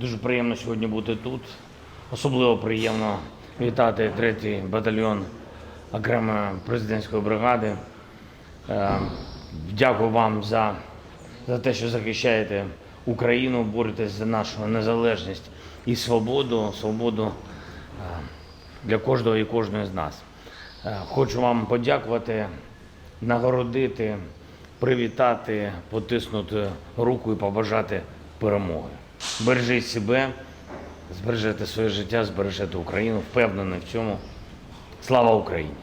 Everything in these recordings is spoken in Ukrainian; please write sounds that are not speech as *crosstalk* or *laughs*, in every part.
Дуже приємно сьогодні бути тут. Особливо приємно вітати третій батальйон окремої президентської бригади. Е, Дякую вам за, за те, що захищаєте Україну, боретесь за нашу незалежність і свободу, свободу е, для кожного і кожної з нас. Е, Хочу вам подякувати, нагородити, привітати, потиснути руку і побажати перемоги. Бережіть себе, збережете своє життя, збережете Україну. Впевнений в цьому. Слава Україні!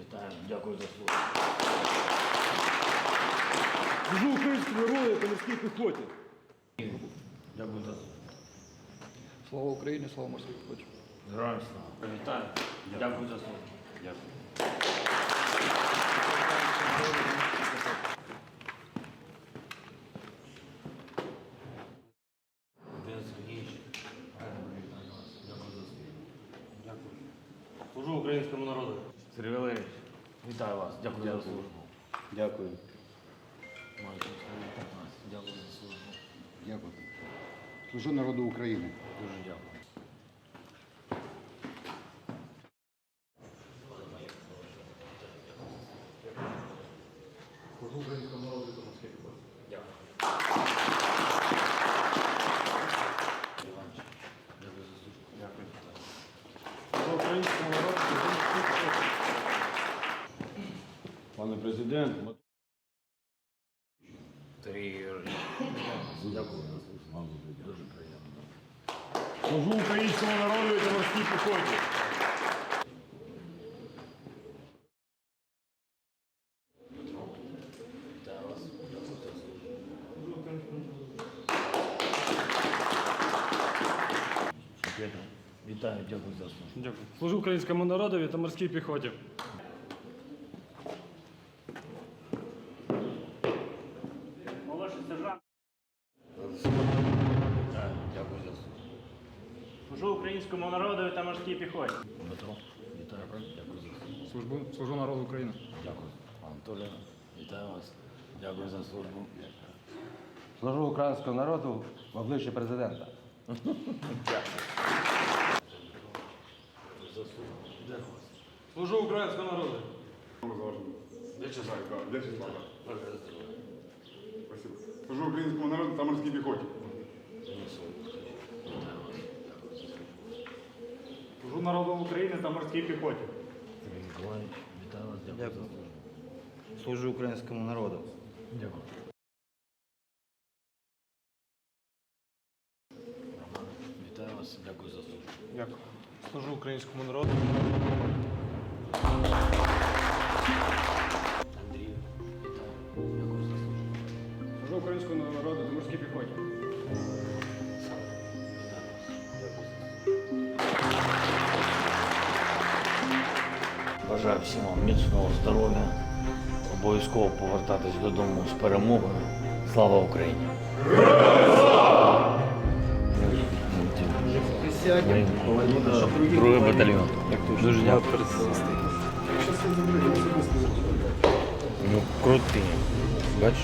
Вітаю, дякую за слово. Служу українському народу та морській піхоті. Дякую за слово. Слава Україні, слава морській піхоті. Героям слава. Вітаю. Дякую за слово. Дякую. Дякую. Дякую. Служу українському народу. Сергій Валерійович, вітаю вас. Дякую за службу. Дякую. Дякую за службу. Дякую. Служу народу України. Дуже дякую. Служу українському народу та морській піхоті. Дякую. Іванович, дякую за службу. Дякую. Українському народу та морській піхоті. Пане президент, Юрійович, дякую за. Дуже приємно. служу українському народу та морській піхоті. Вітаю вас. Дякую за службу. Петро, Вітаю, дякую за службу. Дякую. Служу українському народові та морській піхоті. Молодший сержант. Вітаю, дякую за службу. Служу українському народу та морській піхоті. Дмитро, вітаю, дякую за службу. Службу, служу народу України. Дякую. Анатолій, вітаю вас. Дякую за службу. Служу українському народу в обличчі президента. *laughs* Служу українському народу. Спасибо. Служу українському народу та морській піхоті. Служу народу України та морській піхоті. Дякую. Служу українському народу. Дякую. Вас. Дякую за службу. Дякую. Служу українському народу. Андрій, вітаю. Дякую за службу. Служу українському народу та морській піхоті. Бажаю всім вам міцного здоров'я. Обов'язково повертатись додому з перемогою. Слава Україні! Другий батальйон. Дуже дякую. Ну, крутий. Бачиш?